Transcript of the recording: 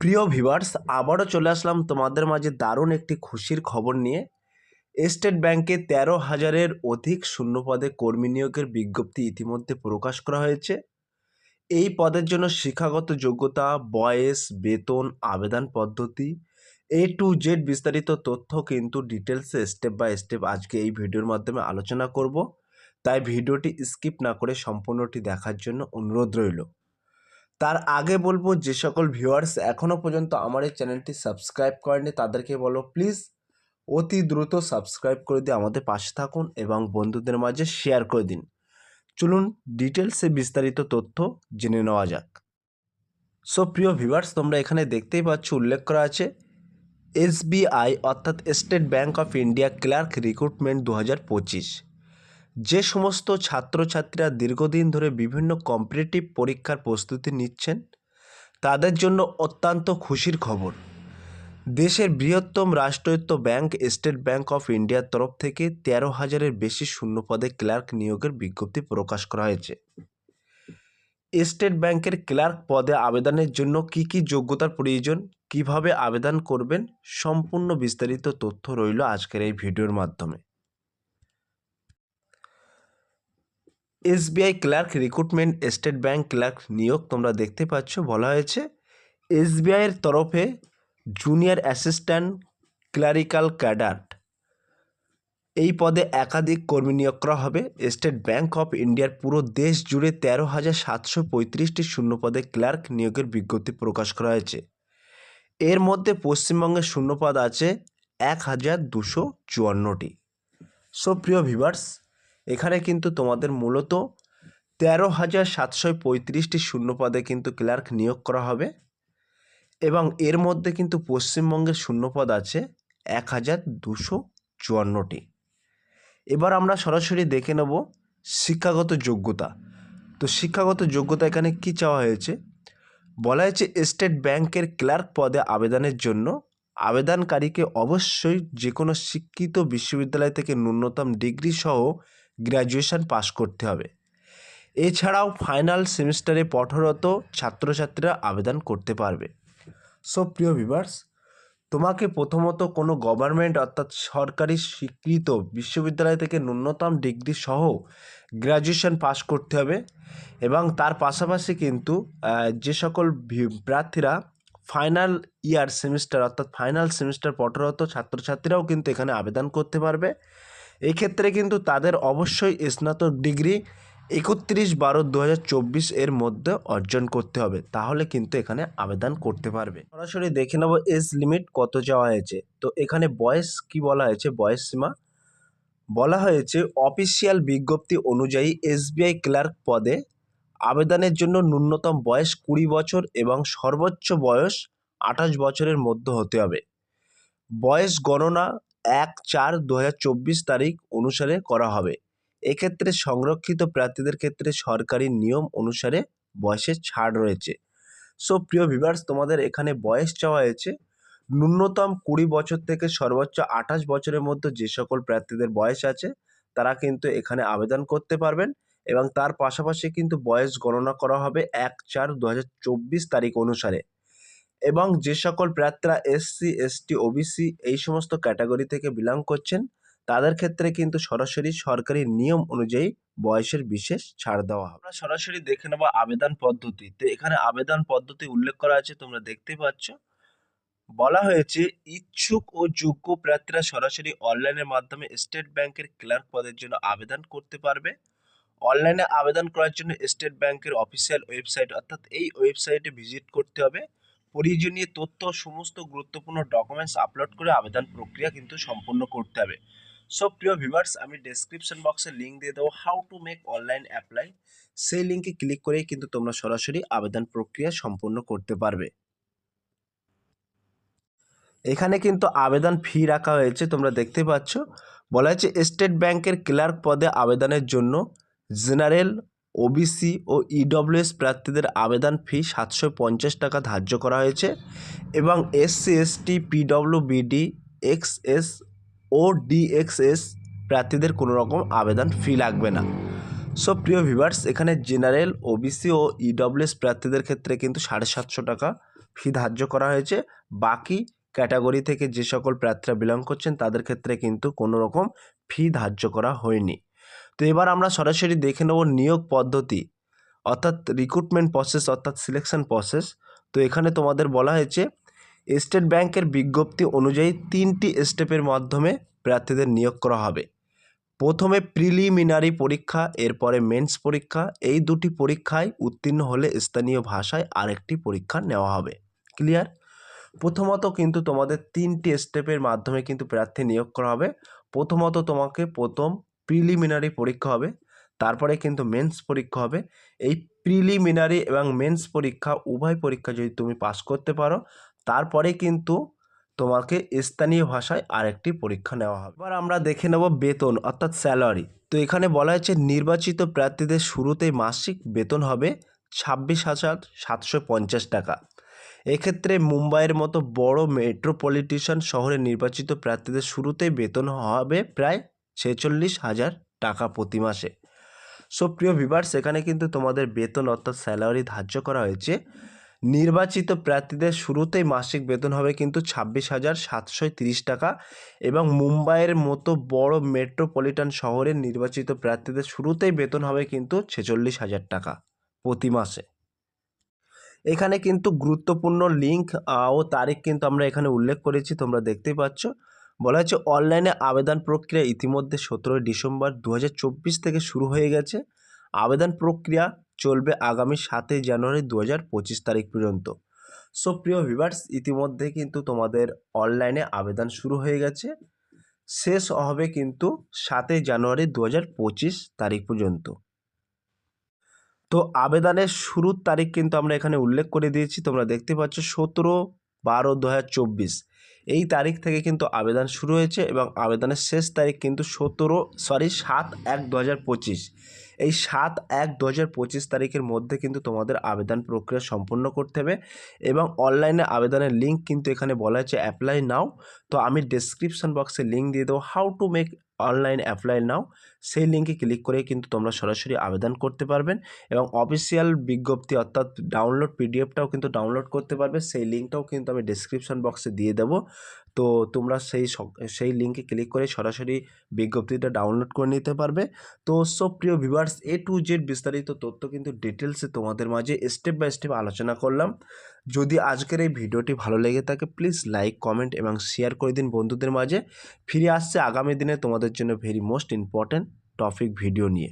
প্রিয় ভিভার্স আবারও চলে আসলাম তোমাদের মাঝে দারুণ একটি খুশির খবর নিয়ে। স্টেট ব্যাংকে তেরো হাজারের অধিক শূন্য পদে কর্মী নিয়োগের বিজ্ঞপ্তি ইতিমধ্যে প্রকাশ করা হয়েছে। এই পদের জন্য শিক্ষাগত যোগ্যতা, বয়স, বেতন, আবেদন পদ্ধতি, এ টু জেড বিস্তারিত তথ্য কিন্তু ডিটেলসে স্টেপ বাই স্টেপ আজকে এই ভিডিওর মাধ্যমে আলোচনা করব। তাই ভিডিওটি স্কিপ না করে সম্পূর্ণটি দেখার জন্য অনুরোধ রইল। তার আগে বলব, যে সকল ভিউয়ার্স এখনও পর্যন্ত আমার এই চ্যানেলটি সাবস্ক্রাইব করেনি তাদেরকে বলো প্লিজ অতি দ্রুত সাবস্ক্রাইব করে দিয়ে আমাদের পাশে থাকুন এবং বন্ধুদের মাঝে শেয়ার করে দিন। চলুন ডিটেলসে বিস্তারিত তথ্য জেনে নেওয়া যাক। সো প্রিয় ভিউয়ার্স তোমরা এখানে দেখতেই পাচ্ছ, উল্লেখ করা আছে এসবিআই অর্থাৎ state bank of India clerk recruitment দু হাজার পঁচিশ। যে সমস্ত ছাত্রছাত্রীরা দীর্ঘদিন ধরে বিভিন্ন কম্পিটিটিভ পরীক্ষার প্রস্তুতি নিচ্ছেন, তাদের জন্য অত্যন্ত খুশির খবর। দেশের বৃহত্তম রাষ্ট্রায়ত্ত ব্যাংক স্টেট ব্যাংক অফ ইন্ডিয়ার তরফ থেকে তেরো হাজারের বেশি শূন্য পদে ক্লার্ক নিয়োগের বিজ্ঞপ্তি প্রকাশ করা হয়েছে। স্টেট ব্যাংকের ক্লার্ক পদে আবেদনের জন্য কি কি যোগ্যতার প্রয়োজন, কীভাবে আবেদন করবেন, সম্পূর্ণ বিস্তারিত তথ্য রইল আজকের এই ভিডিওর মাধ্যমে। SBI clerk, recruitment, state bank clerk নিয়োগ তোমরা দেখতে পাচ্ছ। বলা হয়েছে এসবিআইয়ের তরফে জুনিয়র অ্যাসিস্ট্যান্ট ক্লারিক্যাল ক্যাডার্ট এই পদে একাধিক কর্মী নিয়োগ করা হবে। স্টেট ব্যাংক অফ ইন্ডিয়ার পুরো দেশ জুড়ে তেরো হাজার সাতশো পঁয়ত্রিশটি শূন্য পদে ক্লার্ক নিয়োগের বিজ্ঞপ্তি প্রকাশ করা হয়েছে। এর মধ্যে পশ্চিমবঙ্গের শূন্যপদ আছে এক হাজার দুশো চুয়ান্নটি। সো প্রিয় ভিভার্স এখানে কিন্তু তোমাদের মূলত তেরো হাজার সাতশো পঁয়ত্রিশটি শূন্য পদে কিন্তু ক্লার্ক নিয়োগ করা হবে এবং এর মধ্যে কিন্তু পশ্চিমবঙ্গের শূন্যপদ আছে এক হাজার দুশো চুয়ান্নটি। এবার আমরা সরাসরি দেখে নেব শিক্ষাগত যোগ্যতা। তো শিক্ষাগত যোগ্যতা এখানে কি চাওয়া হয়েছে? বলা হয়েছে স্টেট ব্যাংকের ক্লার্ক পদে আবেদনের জন্য আবেদনকারীকে অবশ্যই যে কোনো শিক্ষিত বিশ্ববিদ্যালয় থেকে ন্যূনতম ডিগ্রি সহ গ্র্যাজুয়েশন পাশ করতে হবে। এছাড়াও ফাইনাল সেমিস্টারে পঠরত ছাত্রছাত্রীরা আবেদন করতে পারবে। সো প্রিয় ভিভার্স তোমাকে প্রথমত কোনো গভর্নমেন্ট অর্থাৎ সরকারি স্বীকৃত বিশ্ববিদ্যালয় থেকে ন্যূনতম ডিগ্রি সহ গ্র্যাজুয়েশন পাস করতে হবে এবং তার পাশাপাশি কিন্তু যে সকল প্রার্থীরা ফাইনাল ইয়ার সেমিস্টার অর্থাৎ ফাইনাল সেমিস্টার পঠরত ছাত্রছাত্রীরাও কিন্তু এখানে আবেদন করতে পারবে। এক্ষেত্রে কিন্তু তাদের অবশ্যই স্নাতক ডিগ্রি একত্রিশ বারো দু এর মধ্যে অর্জন করতে হবে। তাহলে কিন্তু এখানে আবেদন করতে পারবে। সরাসরি দেখে নেব এজ লিমিট কত যাওয়া হয়েছে। তো এখানে বয়স কি বলা হয়েছে? বয়স সীমা। বলা হয়েছে অফিসিয়াল বিজ্ঞপ্তি অনুযায়ী এসবিআই ক্লার্ক পদে আবেদনের জন্য ন্যূনতম বয়স কুড়ি বছর এবং সর্বোচ্চ বয়স আঠাশ বছরের মধ্যে হতে হবে। বয়স গণনা এক চার দু তারিখ অনুসারে করা হবে। এক্ষেত্রে সংরক্ষিত প্রার্থীদের ক্ষেত্রে সরকারি নিয়ম অনুসারে বয়সের ছাড় রয়েছে। সো প্রিয় ভিভার্স তোমাদের এখানে বয়স চাওয়া হয়েছে। ন্যূনতম কুড়ি বছর থেকে সর্বোচ্চ আঠাশ বছরের মধ্যে যে সকল প্রার্থীদের বয়স আছে, তারা কিন্তু এখানে আবেদন করতে পারবেন এবং তার পাশাপাশি কিন্তু বয়স গণনা করা হবে এক চার দু তারিখ অনুসারে। এবং যে সকল প্রার্থীরা এসসি এসটি ওবিসি এই সমস্ত ক্যাটাগরি থেকে বিলং করছেন, তাদের ক্ষেত্রে কিন্তু সরাসরি সরকারি নিয়ম অনুযায়ী বয়সের বিশেষ ছাড় দেওয়া হবে। সরাসরি দেখে নেব আবেদন পদ্ধতি। তো এখানে আবেদন পদ্ধতি উল্লেখ করা আছে, তোমরা দেখতে পাচ্ছ। বলা হয়েছে, ইচ্ছুক ও যোগ্য প্রার্থীরা সরাসরি অনলাইনের মাধ্যমে স্টেট ব্যাংকের ক্লার্ক পদের জন্য আবেদন করতে পারবে। অনলাইনে আবেদন করার জন্য স্টেট ব্যাংকের অফিসিয়াল ওয়েবসাইট অর্থাৎ এই ওয়েবসাইটে ভিজিট করতে হবে। প্রয়োজনীয় তথ্য সমস্ত গুরুত্বপূর্ণ ডকুমেন্টস আপলোড করে আবেদন প্রক্রিয়া কিন্তু সম্পূর্ণ করতে হবে। সো প্রিয় ভিভার্স আমি ডেসক্রিপশন বক্সে লিঙ্ক দিয়ে দেবো how to make online apply সেই লিঙ্কে ক্লিক করেই কিন্তু তোমরা সরাসরি আবেদন প্রক্রিয়া সম্পূর্ণ করতে পারবে। এখানে কিন্তু আবেদন ফি রাখা হয়েছে, তোমরা দেখতে পাচ্ছ। বলা হয়েছে স্টেট ব্যাংকের ক্লার্ক পদে আবেদনের জন্য জেনারেল ওবিসি ও ইডব্লিউএস প্রার্থীদের আবেদন ফি সাতশো পঞ্চাশ টাকা ধার্য করা হয়েছে এবং এসসি এসটি পিডব্লিউবিডি এক্সএস ও ডিএক্সএস প্রার্থীদের কোনো রকম আবেদন ফি লাগবে না। সো প্রিয় ভিভার্স এখানে জেনারেল ওবিসি ও ইডব্লিউএস প্রার্থীদের ক্ষেত্রে কিন্তু সাড়ে সাতশো টাকা ফি ধার্য করা হয়েছে। বাকি ক্যাটাগরি থেকে যে সকল প্রার্থীরা বিলং করছেন, তাদের ক্ষেত্রে কিন্তু কোনো রকম ফি ধার্য করা হয়নি। তো এবার আমরা সরাসরি দেখে নেব নিয়োগ পদ্ধতি, অর্থাৎ রিক্রুটমেন্ট প্রসেস অর্থাৎ সিলেকশন প্রসেস তো এখানে তোমাদের বলা হয়েছে স্টেট ব্যাংকের বিজ্ঞপ্তি অনুযায়ী তিনটি স্টেপের মাধ্যমে প্রার্থীদের নিয়োগ করা হবে। প্রথমে প্রিলিমিনারি পরীক্ষা, এরপরে মেন্স পরীক্ষা, এই দুটি পরীক্ষায় উত্তীর্ণ হলে স্থানীয় ভাষায় আরেকটি পরীক্ষা নেওয়া হবে। ক্লিয়ার প্রথমত কিন্তু তোমাদের তিনটি স্টেপের মাধ্যমে কিন্তু প্রার্থী নিয়োগ করা হবে। প্রথমত তোমাকে প্রথম প্রিলিমিনারি পরীক্ষা হবে, তারপরে কিন্তু মেন্স পরীক্ষা হবে। এই প্রিলিমিনারি এবং মেন্স পরীক্ষা, উভয় পরীক্ষা যদি তুমি পাস করতে পারো, তারপরে কিন্তু তোমাকে স্থানীয় ভাষায় আরেকটি পরীক্ষা নেওয়া হবে। এবার আমরা দেখে নেব বেতন, অর্থাৎ স্যালারি তো এখানে বলা হয়েছে, নির্বাচিত প্রার্থীদের শুরুতেই মাসিক বেতন হবে ছাব্বিশ হাজার সাতশো পঞ্চাশ টাকা। এক্ষেত্রে মুম্বাইয়ের মতো বড় মেট্রোপলিটিশন শহরে নির্বাচিত প্রার্থীদের শুরুতেই বেতন হবে প্রায় ছেচল্লিশ হাজার টাকা প্রতি মাসে। সো প্রিয় ভিভার্স এখানে কিন্তু তোমাদের বেতন অর্থাৎ স্যালারি ধার্য করা হয়েছে। নির্বাচিত প্রার্থীদের শুরুতেই মাসিক বেতন হবে কিন্তু ছাব্বিশ হাজার সাতশো তিরিশ টাকা এবং মুম্বাইয়ের মতো বড় মেট্রোপলিটন শহরের নির্বাচিত প্রার্থীদের শুরুতেই বেতন হবে কিন্তু ছেচল্লিশ হাজার টাকা প্রতি মাসে। এখানে কিন্তু গুরুত্বপূর্ণ লিঙ্ক ও তারিখ কিন্তু আমরা এখানে উল্লেখ করেছি, তোমরা দেখতেই পাচ্ছ। বলা হচ্ছে অনলাইনে আবেদন প্রক্রিয়া ইতিমধ্যে সতেরোই ডিসেম্বর দু হাজার চব্বিশ থেকে শুরু হয়ে গেছে। আবেদন প্রক্রিয়া চলবে আগামী সাতই জানুয়ারি দু হাজার পঁচিশ তারিখ পর্যন্ত। সো প্রিয় ভিভার্স ইতিমধ্যে কিন্তু তোমাদের অনলাইনে আবেদন শুরু হয়ে গেছে। শেষ হবে কিন্তু সাতই জানুয়ারি দু হাজার পঁচিশ তারিখ পর্যন্ত। তো, আবেদনের শুরুর তারিখ কিন্তু আমরা এখানে উল্লেখ করে দিয়েছি। তোমরা দেখতে পাচ্ছ সতেরো বারো দু এই তারিখ থেকে কিন্তু আবেদন শুরু হয়েছে এবং আবেদনের শেষ তারিখ কিন্তু সতেরো সরি সাত এক দু পঁচিশ। এই সাত এক দু পঁচিশ তারিখের মধ্যে কিন্তু তোমাদের আবেদন প্রক্রিয়া সম্পূর্ণ করতে হবে এবং অনলাইনে আবেদনের লিঙ্ক কিন্তু এখানে বলা হয়েছে অ্যাপ্লাই নাও তো আমি ডেসক্রিপশন বক্সে লিঙ্ক দিয়ে দেবো how to make online apply now সেই লিঙ্কে ক্লিক করে কিন্তু তোমরা সরাসরি আবেদন করতে পারবেন এবং অফিসিয়াল বিজ্ঞপ্তি অর্থাৎ ডাউনলোড পিডিএফটাও কিন্তু ডাউনলোড করতে পারবে। সেই লিঙ্কটাও কিন্তু আমি ডেসক্রিপশন বক্সে দিয়ে দেবো। তো তোমরা সেই সেই লিঙ্কে ক্লিক করে সরাসরি বিজ্ঞপ্তিটা ডাউনলোড করে নিতে পারবে। তো সব প্রিয় ভিউয়ার্স এ টু জেড বিস্তারিত তথ্য কিন্তু ডিটেলসে তোমাদের মাঝে স্টেপ বাই স্টেপ আলোচনা করলাম। যদি আজকের এই ভিডিওটি ভালো লেগে থাকে প্লিজ লাইক কমেন্ট এবং শেয়ার করে দিন বন্ধুদের মাঝে। ফিরে আসছে আগামী দিনে তোমাদের জন্য very most important topic video নিয়ে।